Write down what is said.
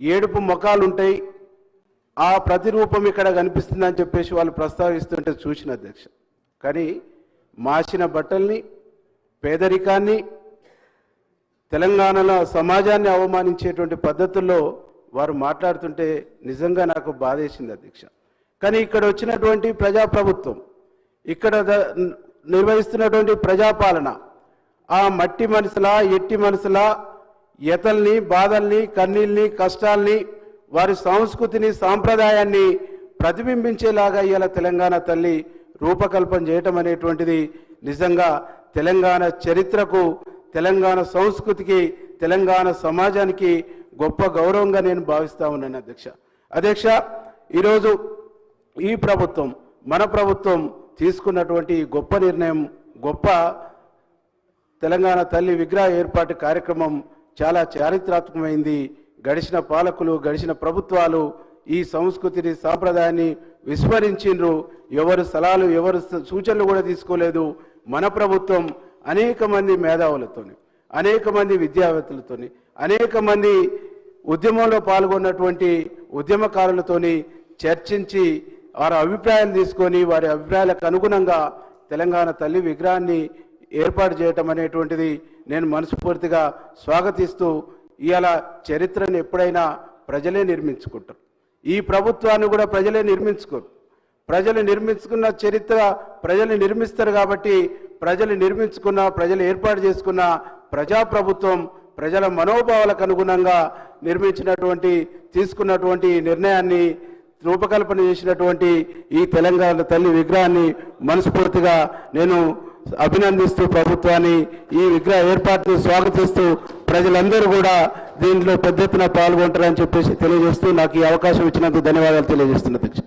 ఏడుపు ముఖాలుంటాయి. ఆ ప్రతిరూపం ఇక్కడ కనిపిస్తుందని చెప్పేసి వాళ్ళు ప్రస్తావిస్తుంటే చూసిన అధ్యక్ష. కానీ మాసిన బట్టల్ని పేదరికాన్ని తెలంగాణలో సమాజాన్ని అవమానించేటువంటి పద్ధతుల్లో వారు మాట్లాడుతుంటే నిజంగా నాకు బాధేసింది అధ్యక్ష. కానీ ఇక్కడ వచ్చినటువంటి ప్రజాప్రభుత్వం ఇక్కడ ద- నిర్వహిస్తున్నటువంటి ప్రజాపాలన ఆ మట్టి మనసులా ఎట్టి మనసులా ఎతల్ని బాధల్ని కన్నీల్ని కష్టాల్ని వారి సంస్కృతిని సాంప్రదాయాన్ని ప్రతిబింబించేలాగా ఇవాళ తెలంగాణ తల్లి రూపకల్పన చేయటం అనేటువంటిది నిజంగా తెలంగాణ చరిత్రకు తెలంగాణ సంస్కృతికి తెలంగాణ సమాజానికి గొప్ప గౌరవంగా నేను భావిస్తా ఉన్నాను అధ్యక్ష. అధ్యక్ష ఈరోజు ఈ ప్రభుత్వం మన ప్రభుత్వం తీసుకున్నటువంటి గొప్ప నిర్ణయం గొప్ప తెలంగాణ తల్లి విగ్రహ ఏర్పాటు కార్యక్రమం చాలా చారిత్రాత్మకమైంది. గడిచిన పాలకులు గడిచిన ప్రభుత్వాలు ఈ సంస్కృతిని సాంప్రదాయాన్ని విస్మరించిండ్రు ఎవరు సలహాలు ఎవరు సూచనలు కూడా తీసుకోలేదు. మన ప్రభుత్వం అనేక మంది మేధావులతోని అనేక మంది విద్యావేత్తలతోని అనేక మంది ఉద్యమంలో పాల్గొన్నటువంటి ఉద్యమకారులతోని చర్చించి వారి అభిప్రాయాలు తీసుకొని వారి అభిప్రాయాలకు అనుగుణంగా తెలంగాణ తల్లి విగ్రహాన్ని ఏర్పాటు చేయటం అనేటువంటిది నేను మనస్ఫూర్తిగా స్వాగతిస్తూ ఇవాళ చరిత్రను ఎప్పుడైనా ప్రజలే నిర్మించుకుంటారు. ఈ ప్రభుత్వాన్ని కూడా ప్రజలే నిర్మించుకోరు. ప్రజలు నిర్మించుకున్న చరిత్ర ప్రజలు నిర్మిస్తారు కాబట్టి ప్రజలు నిర్మించుకున్న ప్రజలు ఏర్పాటు చేసుకున్న ప్రజాప్రభుత్వం ప్రజల మనోభావాలకు అనుగుణంగా నిర్మించినటువంటి తీసుకున్నటువంటి నిర్ణయాన్ని రూపకల్పన చేసినటువంటి ఈ తెలంగాణ తల్లి విగ్రహాన్ని మనస్ఫూర్తిగా నేను అభినందిస్తూ ప్రభుత్వాన్ని ఈ విగ్రహ ఏర్పాటును స్వాగతిస్తూ ప్రజలందరూ కూడా దీంట్లో పెద్ద ఎత్తున పాల్గొంటారని చెప్పేసి తెలియజేస్తూ నాకు ఈ అవకాశం ఇచ్చినందుకు ధన్యవాదాలు తెలియజేస్తున్నా అధ్యక్ష.